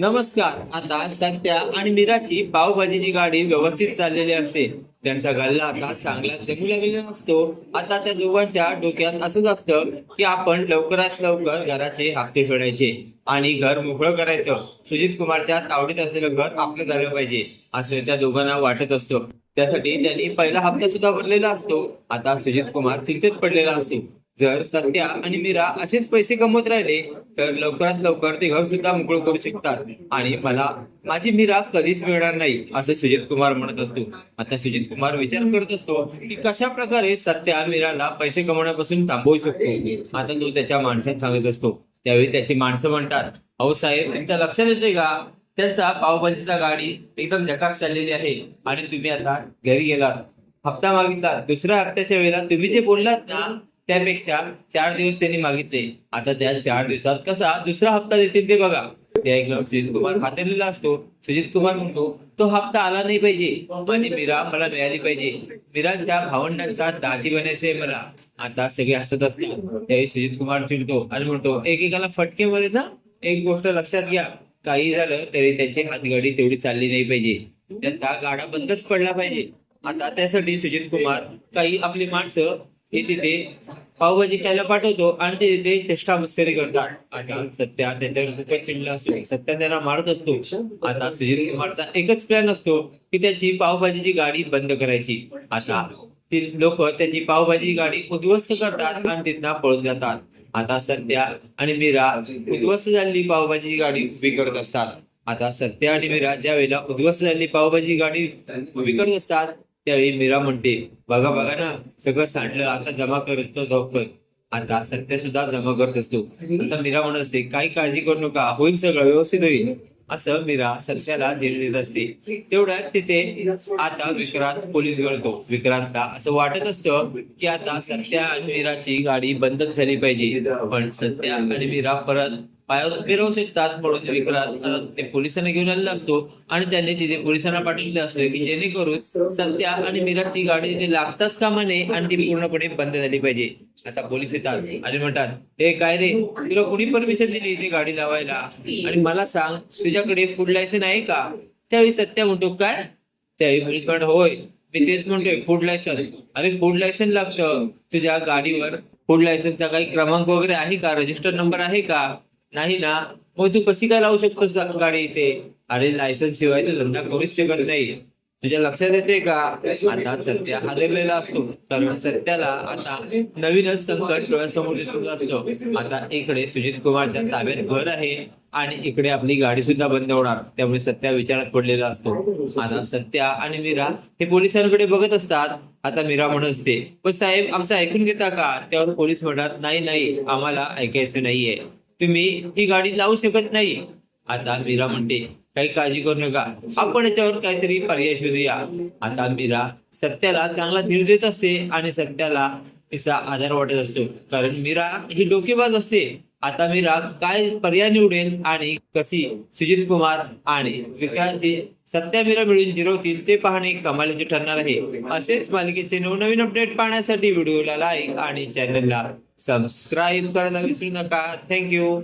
नमस्कार. आता सत्या आणि मीराची पावभाजीची गाडी व्यवस्थित चाललेली असते. त्यांचा गल्ला आता चांगला जमू लागलेला असतो. आता त्या दोघांच्या डोक्यात असंच असतं की आपण लवकरात लवकर घराचे हप्ते फेडायचे आणि घर मोकळं करायचं. सुजित कुमारच्या तावडीत असलेलं घर आपलं झालं पाहिजे. असं त्या दोघांना वाटत असतं. त्यासाठी त्यांनी पहिला हप्ता सुद्धा भरलेला असतो. आता सुजित कुमार चिंतेत पडलेला असतो. जर सत्या आणि मीरा असेच पैसे कमवत राहिले तर लवकरात लवकर ते घर सुद्धा मोकळं करू शकतात. आणि मला माझी मीरा कधीच मिळणार नाही असं सुजित कुमार म्हणत असतो. आता सुजित कुमार विचार करत असतो की कशा प्रकारे सत्या मीराला पैसे कमवण्यापासून थांबवू शकतो. आता तो त्याच्या माणसात सांगत असतो. त्यावेळी त्याची माणसं म्हणतात अहो साहेब तुमच्या लक्षात येते का? त्यांचा पावभाजीचा गाडी एकदम झकाक चाललेली आहे आणि तुम्ही आता घरी गेलात. हप्ता मागितला. दुसऱ्या हप्त्याच्या वेळेला तुम्ही जे बोललात ना त्यापेक्षा चार दिवस त्यांनी मागितले. आता त्या चार दिवसात कसा दुसरा हप्ता देतील ते बघा. ते ऐकलं सुजित कुमार हातरलेला असतो. सुजित कुमार म्हणतो तो हप्ता आला नाही पाहिजे. माझी मीरा मला मिळाली पाहिजे. मीरांच्या भावंडांचा दाजी बनायचंय मला. आता सगळे हसत असतात. त्यावेळी सुजित कुमार चिडतो आणि म्हणतो एकेकाला फटके मरे ना? एक गोष्ट लक्षात घ्या. काही झालं तरी त्यांची हातगाडी तेवढी चालली नाही पाहिजे. त्यांचा गाडा बंदच पडला पाहिजे. आता त्यासाठी सुजित कुमार काही आपली माणसं हे तिथे पावभाजी खायला पाठवतो आणि ते तिथे चेष्टा मस्करी करतात. आता सत्या त्यांच्यावर खूपच चिडला असतो. सत्या त्यांना मारत असतो. आता सुजित कुमारचा एकच प्लॅन असतो की त्याची पावभाजीची गाडी बंद करायची. आता ती लोक त्याची पावभाजी गाडी उद्ध्वस्त करतात आणि तिथनं पळून जातात. आता सत्या आणि मीरा उद्ध्वस्त झालेली पावभाजी गाडी उभी करत असतात. आता सत्या आणि मीरा ज्या वेळेला उद्ध्वस्त झालेली पावभाजी गाडी उभी करत असतात त्यावेळी मीरा म्हणते बघा बघा ना सगळं सांडलं आता जमा करतो लवकर आता सत्य सुद्धा जमा करत असतो. आता मीरा म्हणत असते काही काळजी करू नका होईल सगळं व्यवस्थित होईल. असं मीरा सत्याला धीर देत असते. तेवढ्यात तिथे आता विक्रांत पोलीस गळतो. विक्रांतला असं वाटत असतं की आता सत्या आणि मीराची गाडी बंदच झाली पाहिजे. पण सत्या आणि मीरा परत पायावर उभे राहू शकतात म्हणून विक्रांत ते पोलिसांना घेऊन आलेला असतो आणि त्यांनी तिथे पोलिसांना पाठवले असले की जेणेकरून सत्या आणि मीराची गाडी तिथे लागताच कामा नये आणि ती पूर्णपणे बंद झाली पाहिजे. आता पोलीस येतात आणि म्हणतात हे काय रे? तुला कुणी परमिशन दिली इथे गाडी लावायला? आणि मला सांग तुझ्याकडे फूड लायसन आहे का? त्यावेळी सत्या म्हणतो काय? त्यावेळी पोलीस म्हणतो होय मी तेच म्हणतोय फूड लायसन. अरे फूड लायसन लागतं. तुझ्या गाडीवर फूड लायसनचा काही क्रमांक वगैरे आहे का? रजिस्टर नंबर आहे का? नाही ना. मग तू कशी काय लावू शकतोस गाडी इथे? अरे लायसन्स शिवाय तू धंदा करूच शकत नाही. तुझ्या लक्षात येते का? आता सत्या हादरलेला असतो. कारण सत्याला आता नवीनच संकट डोळ्यासमोर दिसत असतो. आता इकडे सुजित कुमारच्या ताब्यात घर आहे आणि इकडे आपली गाडी सुद्धा बंद होणार. त्यामुळे सत्या विचारात पडलेला असतो. आता सत्या आणि मीरा हे पोलिसांकडे बघत असतात. आता मीरा म्हणत असते पण साहेब आमचं ऐकून घेता का? त्यावर पोलीस म्हणतात नाही नाही आम्हाला ऐकायचं नाहीये. तुम्ही ही गाडी लावू शकत नाही. आता मीरा म्हणते काही काळजी करू नका. आपण याच्यावर काहीतरी पर्याय शोधूया. आता मीरा सत्याला चांगला धीर देत असते आणि सत्याला तिचा आधार वाटत असतो. कारण मीरा ही डोकेबाज असते. आता मीरा काय पर्याय निवडेल आणि कशी सुजित कुमार आणि विक्रांती सत्यावीरा सत्या मिळून जिरवतील ते पाहणे कमालीचे ठरणार आहे. असेच मालिकेचे नवनवीन अपडेट पाहण्यासाठी व्हिडिओला लाईक आणि चॅनलला सबस्क्राईब करायला विसरू नका. थँक्यू